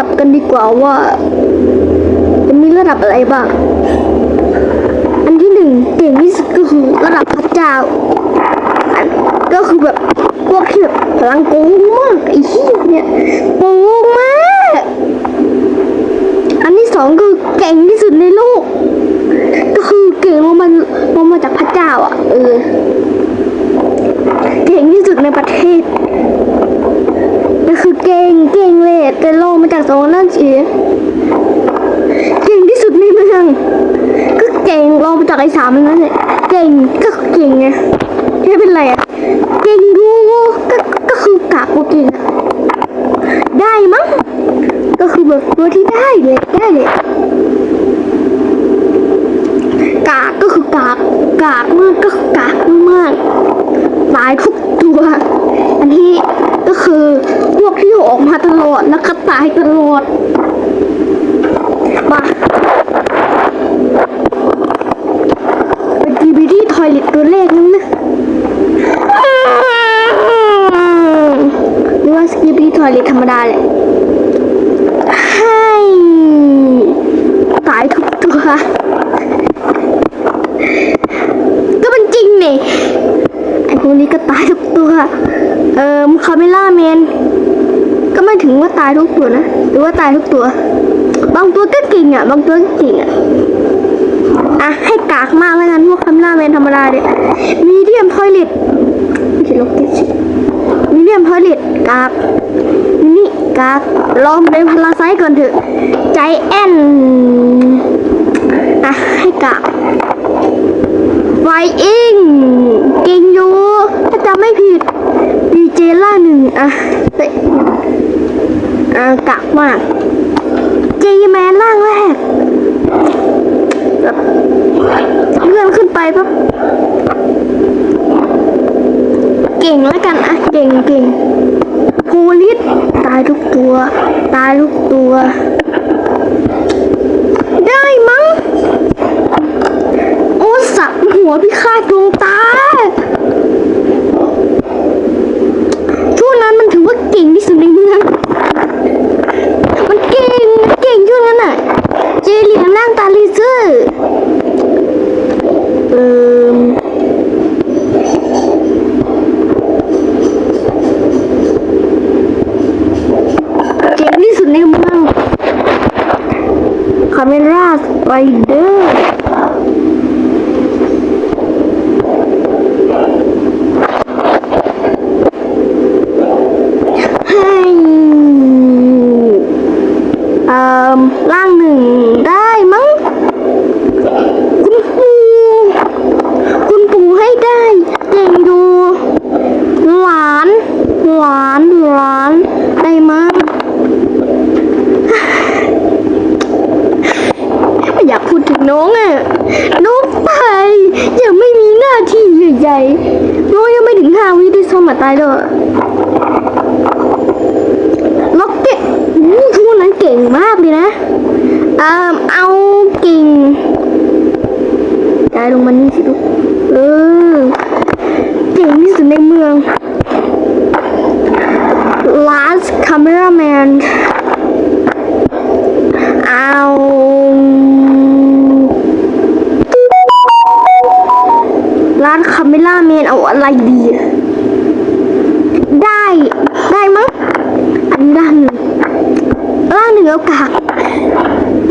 ดับกันดีกว่าว่า จะมีระดับอะไรบ้าง อันที่หนึ่งเก่งที่สุดก็คือระดับพระเจ้า อันก็คือแบบพวกที่แบบพลังโกงมากไอ้เหี้ยเนี่ยโกงมาก อันที่สองคือเก่งที่สุดในโลก ก็คือเก่งลงมาลงมาจากพระเจ้าอะเออ เก่งที่สุดในประเทศ คือเก่งเก่งเลยแต่ลงมาจากสองนั่นสิเก่งที่สุดในเมืองก็เก่งลองมาจากไอ้สามนั่นแหละเก่งก็เก่งไงไม่เป็นไรอะเก่งดูก็ก็คือกากกว่าเก่งได้มั้งก็คือแบบตัวที่ได้เลยได้เลยกากก็คือกากกากมากก็กากมากตายทุกตัวอันนี้ ก็คือ พวกที่ออกมาตลอดแล้วก็ตายตลอดมาไปดีบีดีทอยเล็ตตัวเลขนั่นนะหรือว่าสกีบีทอยเล็ตธรรมดาแหละให้ตายทุกตัวก็มันจริงนี่ไอ้พวกนี้ก็ตายทุก เอ่อคาเมล่าแมน ก็ไม่ถึงว่าตายทุกตัวนะ หรือว่าตายทุกตัว บางตัวก็เก่งอะ บางตัวก็เก่งอะ อะ ให้กากมากแล้วกันพวกคาเมล่าแมนธรรมดาเนี่ยมีเดียมทอยเล็ตไม่ใช่ลบติดสิมีเดียมทอยเล็ตกากนี่กากลองเป็นพลาไซต์ก่อนเถอะ ใจแอนอะ ให้กากไฟอิงเก่งอยู่ จำไม่ผิดดีเจล่าหนึ่งอะเตะอะกะมากเจแมนล่างแรกแบบเลื่อนขึ้นไปปั๊บเก่งแล้วกันอะเก่งเก่งโพลิสตายทุกตัว ตายทุกตัว ได้มั้งโอ้สับหัวพิฆาตดวงตา ช่วงนั้นมันถือว่าเก่งที่สุดในเมือง มันเก่งมันเก่งช่วงนั้นอะ เจเหลียงร่างตาลีเซอร์เอ่มเก่งที่สุดในเมืองคาเมรา สไปเดอร์ ให้เอ่อร่างหนึ่งได้มั้ง คุณปู่คุณปู่ให้ได้เก่งดูหลาน หลานหลานได้มั้งไม่อยากพูดถึงน้องอะน้องไปยังไม่มีหน้าที่ใหญ่ๆน้องยังไม่ถึง ห้าวิด้วยซ้ำมาตายเลยล็อกเก็ตอู้ทุกนั้นเก่งมากเลยนะเอ่อเอากิ่งได้ลงมานี่สิลูกเออเก่งที่สุดในเมือง last cameraman เอาร้านคาเมล่าแมนเอาอะไรดีอะได้ ได้มั้ง อันนี้ร่างหนึ่งร่างห นึ่งเอกาก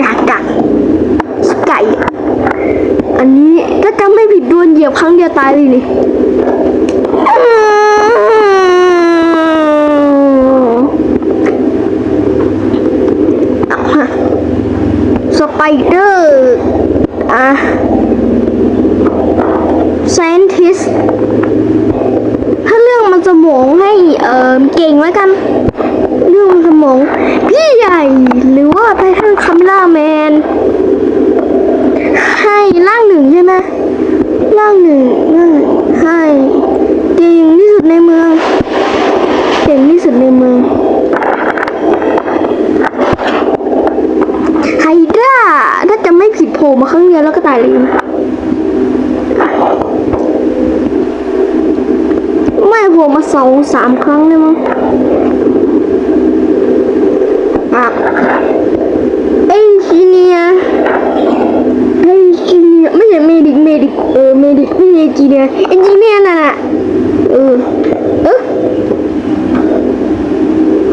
กากกากไก่ อันนี้ถ้าจำไม่ผิดโดนเหยียบครั้งเดียวตายเลยนี่สไปเดอร์ อะ scientist ถ้าเรื่องมันสมองให้ เอ่อ เก่งแล้วกัน เรื่องมันสมอง พี่ หญ่หรือว่าไททันคัมล่าแมน ให้ร่างหนึ่งใช่ไหมร่างหนึ่งร่างให้เก่งที่สุดในเมืองเก่งที่สุดในเมืองไฮด้าถ้าจะไม่ผิดโผล่มาครั้งเดียวแล้วก็ตายเลยไม่โผล่มาสองสามครั้งเลยมั้ง อะเอนจิเนียร์เอนจิเนียร์ไม่ใช่เมดิกเมดิกเออเมดิกไม่ใช่เอนจิเนียร์เอนจิเนียร์น่ะน่ะเออเออ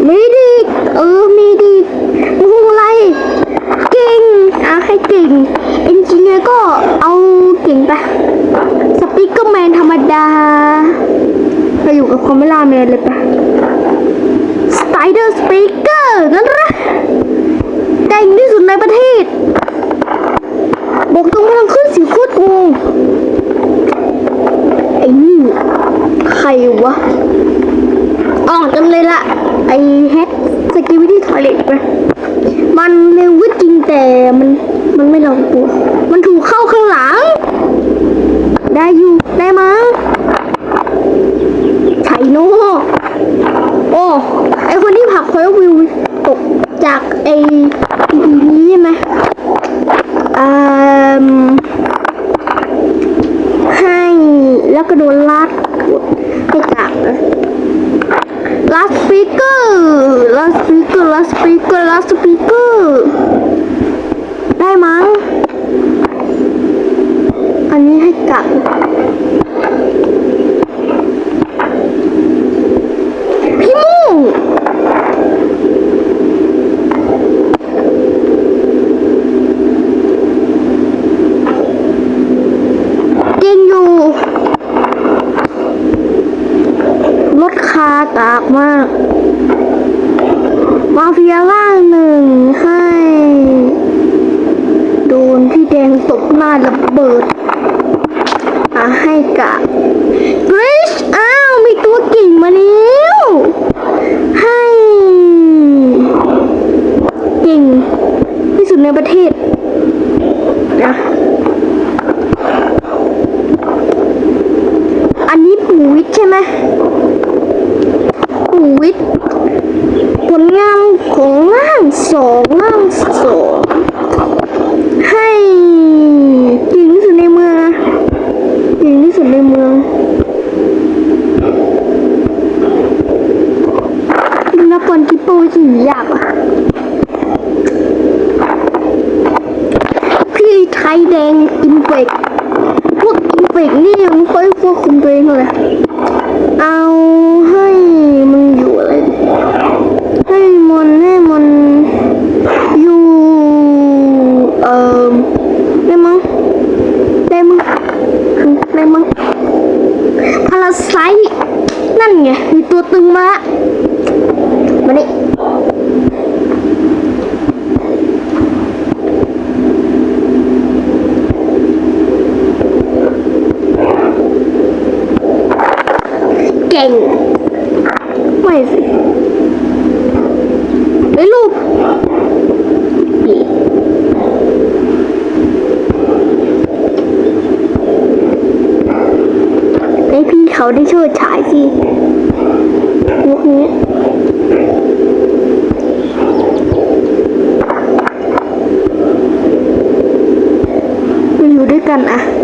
เมดิกเออเมดิกโอ้โหอะไรเก่งอะให้เก่งเอนจิเนียร์ก็เอาเก่งไปสปีกเกอร์แมนธรรมดาเราอยู่กับคอมเมล่าแมนเลยปะสไปเดอร์สปีกเกอร์งั้น งที่สุดในประเทศ บอกตรงพลังขึ้นสิโคตรงงไอ้นี่ใครวะอ๋อจำเลยละไอ้แฮกสกิวิตี้ทอยเล็ตไปมันเร็วก็จริงแต่มันมันไม่ลงตัว มันถูกเข้าข้างหลัง ได้อยู่ ได้มั้งไชโน่โอ้ ไอคนที่ผลักพอยวิวตกจากไอ ช่ไหมอ่าให้แล้วก็โดนลัดให้จากเลยลัดสปีกเกอร์ลัดสปีกเกอร์ลัดสปีกเกอร์ลัดสปีกเกอร์ได้มั้งอันนี้ให้กับ พี่มูเก่งอยู่ลดคากมากมาเฟียล่างหนึ่งให้ โดนพี่แดงตบหน้าระเบิดอะให้กับกริชอ้าวมีตัวกิ่งมาแล้วให้เก่งที่สุดในประเทศนะอันนี้ปูวิทย์ใช่ไหม ผลงานของร่างสองร่างสองให้เก่งที่สุดในเมืองเก่งที่สุดในเมืองนักบอลกิปโป้ที่ยากอะพี่ไทยแดงอินเฟกพวกอินเฟกนี่ยังไม่ค่อยควบคุมตัวเองเลยเอาให้มันอยู่อะไร ให้มันให้มันอยู่ เอ่อได้มั้งได้มั้งได้มั้งพาราไซนั่นไง มี ตึงมาละมานี่เก่ง ไม่สิไอ้ยลูกนี่ให้พี่เขาได้ช่วยฉายสิลูกนี้ มา อ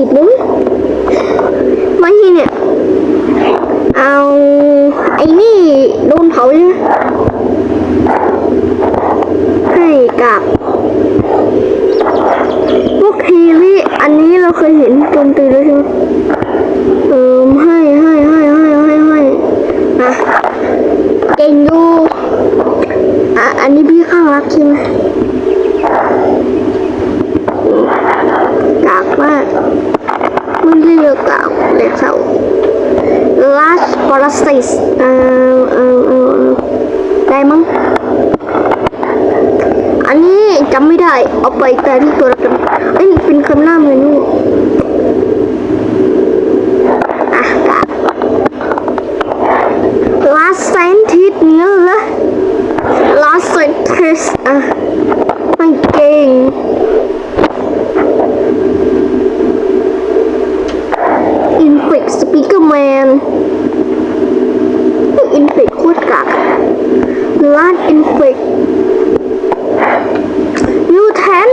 สิบมั้งม่ใช่เนี่ย เอาไอ้นี่โดนเผาใช่ไหมให้กับพวกทีวีอันนี้เราเคยเห็นโจมตีด้วยใช่ไหมเติมให้ให้ให้ให้ให้ให้นะเก่งดูอะอันนี้พี่ข้างรักใช่ไหม last paralysis เออเออเออเออได้มั้ง อันนี้จำไม่ได้ เอาไปแต่ที่ตัวละกันเอ้ยเป็นคำหน้าเมนูอะกะ last scientist เนี่ยเหรอ last scientist อะไม่เก่ง inflict speaker man inflict โคตรกาก last inflict ยูแทน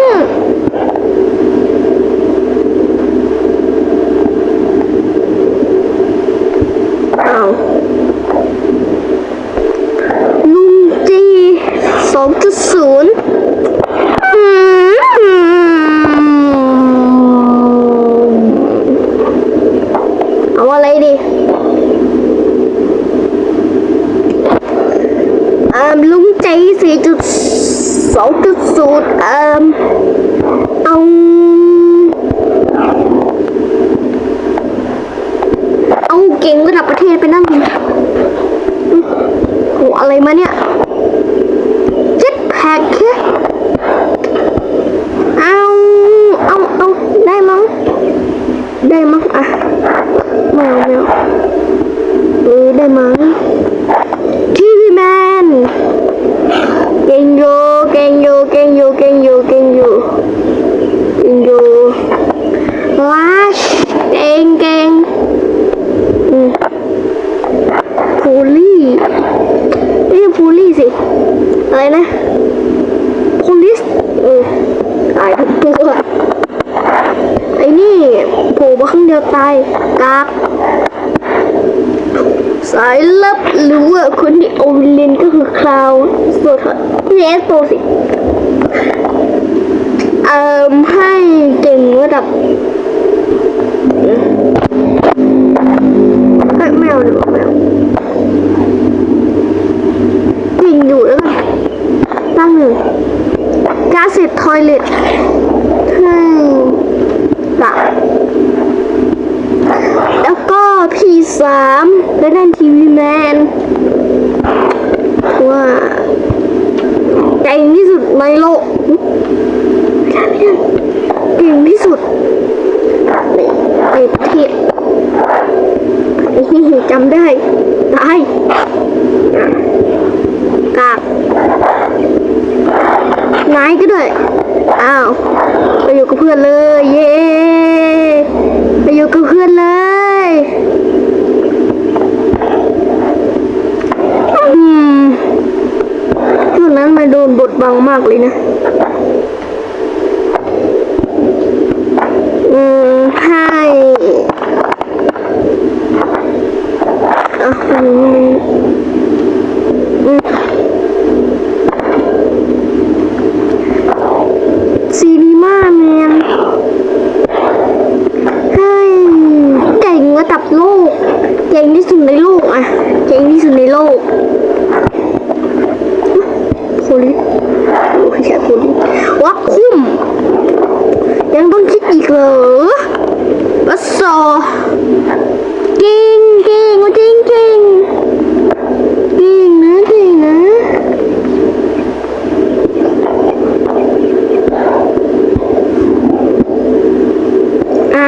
อ้าวลุงจีสองจุดศูนย์เอาอะไรดีอ่าลุงจีสี่จุดสองจุดศูนย์อ่าเอา เอาเก่งระดับประเทศไปนั่งดิโหอะไรมาเนี่ยเจ็ตแพ็คเอา เอา เอา ได้มั้ง ได้มั้งอะไม่เอาไม่เอาเออได้มั้งทีวีแมน เก่งอยู่เก่งอยู่เก่งอยู่เก่งอยู่เก่งอยู่เก่งอยู่ลาชเก่งเก่งอืมโพลี่ไม่ใช่โพลี่สิ อะไรนะโพลิสเออตายทุกตัวไอ้นี่โผ ล่มาข้างเดียวตายกากสายลับหรือว่าคนที่เอาเรียนก็คือคลาวโซทเนสโตสิเอ่อให้เก่งระดับเฮ้ยไม่เอาดีกว่าไม่เอาเก่งอยู่แล้วกันตั้งหนึ่งกาเสร็จทอยเล็ตให้กะ แล้วก็พี่ สามและนั่นทีวีแมนว่าเก่งที่สุดในโลกไม่ได้ไม่ได้เก่งที่สุดในในประเทศไอ้ที่จำได้ตายกากนายก็ด้วยอ้าวไปอยู่กับเพื่อนเลย เย้ไปอยู่กับเพื่อนเลย อื มช่วงนั้นมาโดนบทบังมากเลยนะ อืมให้อะอืมอืมซีนีมาแมนให้เก่งระดับโลก เก่งที่สุดในโลกอะ เก่งที่สุดในโลกโพลิสโอ้ยใช่โพลิสวักคุ้ม ยังต้องคิดอีกเหรอวัสซอเก่งเก่งว่าเก่งเก่งเก่งนะเก่งนะ อะ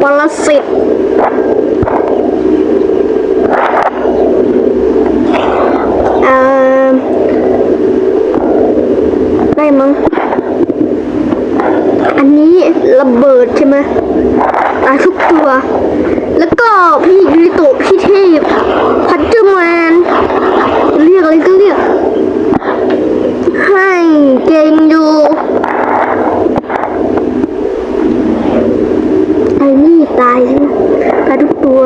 ปรสิตอ่าได้มั้ง อันนี้ระเบิดใช่ไห มาทุกตัว แล้วก็พี่ยูริโตะพี่เทพพันเจอร์แมนเรียกอะไรก็เรียก ให้เก่งอยู่ไอ้นี่ตายใช่ไหมตายทุกตัว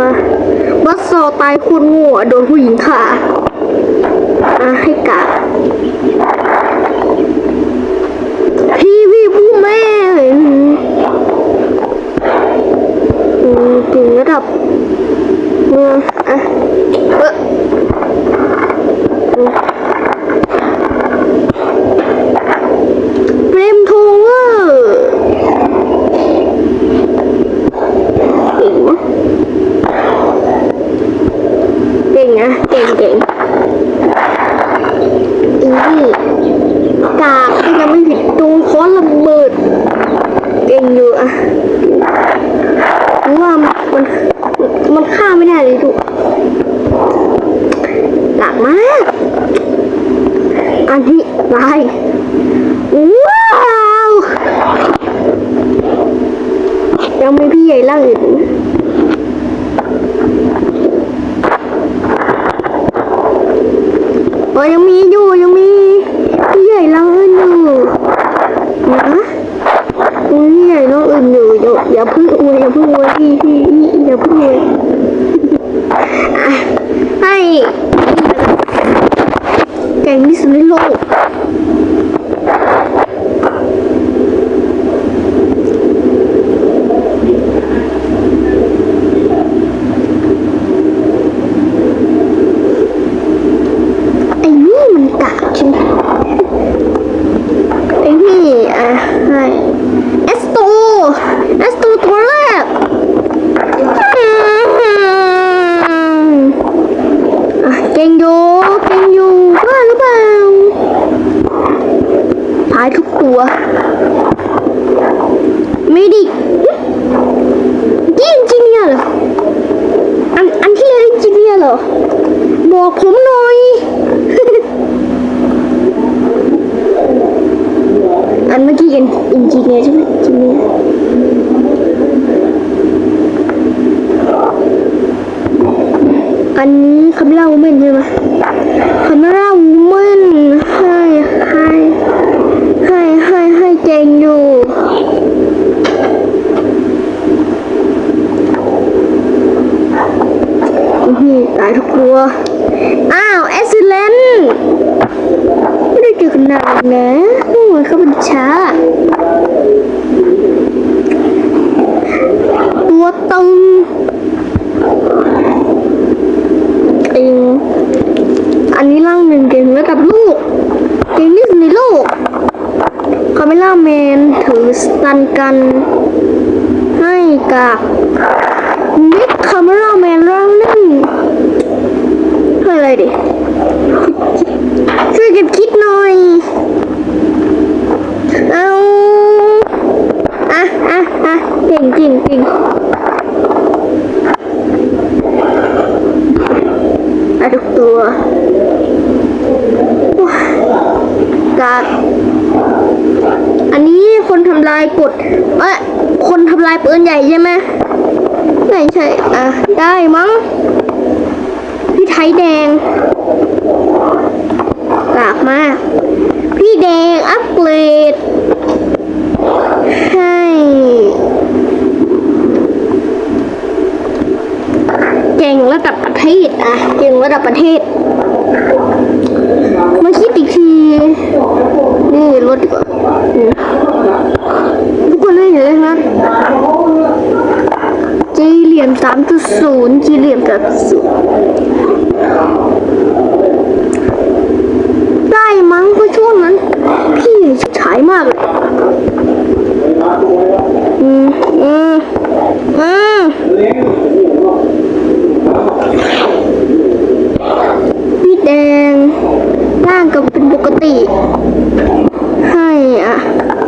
บัสซอตายคนโง่โดนผู้หญิงฆ่าอะให้กะ อืมอะเออเฟรมโทเวอร์เก่งวะเก่งนะเก่งเก่งอีนี่กากก็ยังไม่ผิดตรงค้อนระเบิด เก่งอยู่อะเพราะว่ามันมันฆ่าไม่ได้เลยดูหลักมาก อันนี้ลายว้าวยังไม่พี่ใหญ่ล่างอื่นโอ้ยยังมีอยู่ยังมีพี่ใหญ่ล่างอื่นอยู่นะ อุ้ยใหญ่น้องอื่นอยู่อย่าอย่าเพึ่งอวยอย่าเพึ่งอวยพี่พี่พี่อย่าเพึ่งอวยอะ ให้เก่งที่สุดในโลกไอ้นี่มันกากใช่ไหม ไอ้นี่อะให้เอสโตเอสโตตัวแรกอะเก่งอยู่เก่งอยู่ว่าหรือเปล่าหายทุกตัว ไม่ดิยี่จริงเนี่ยเหรอ อันอันที่เลยจริงเนี่ยเหรอ บอกผมหน่อย อันเมื่อกี้กันอินจีเนียร์ใช่ไหมจีเนียอันนี้คำเล่าวูแมนใช่ไหมคำเล่าวูแมนให้ให้ให้ให้ให้เจง อยู่ ตายทุกตัว อ้าวเอสเลนไม่ได้เจอกันนานนะโอ้ยเขาเป็นช้า ตัวตึงติงอันนี้ร่างหนึ่งเก่งระดับลูกเก่งที่สุดในโลก คาเมล่าแมนถือสตันกันให้กับนิกคาเมล่าแมนร่างนึ่งอะไรดิช่วยกันคิดหน่อย เอาอะอะอะเก่งจริงจริงอะทุกตัวว้ากาด อันนี้คนทำลายกดเอ้ยคนทำลายปืนใหญ่ใช่ไหมไม่ใช่ อะ ได้มั้ง พี่ไทยแดงกากมาก พี่แดงอัปเกรดให้เก่งระดับประเทศอะเก่งระดับประเทศ มาคิดอีกที นี่รถดีกว่าอืม ทุกคนเล่นอยู่นะจีเหลี่ยมสามจุดศูนย์จีเหลี่ยมแบบศูนย์ได้มั้งเพราะช่วงนั้น พี่ใช่มากเลยอืมอืมอืมพี่แดงร่างกับเป็นปกติ Gracias.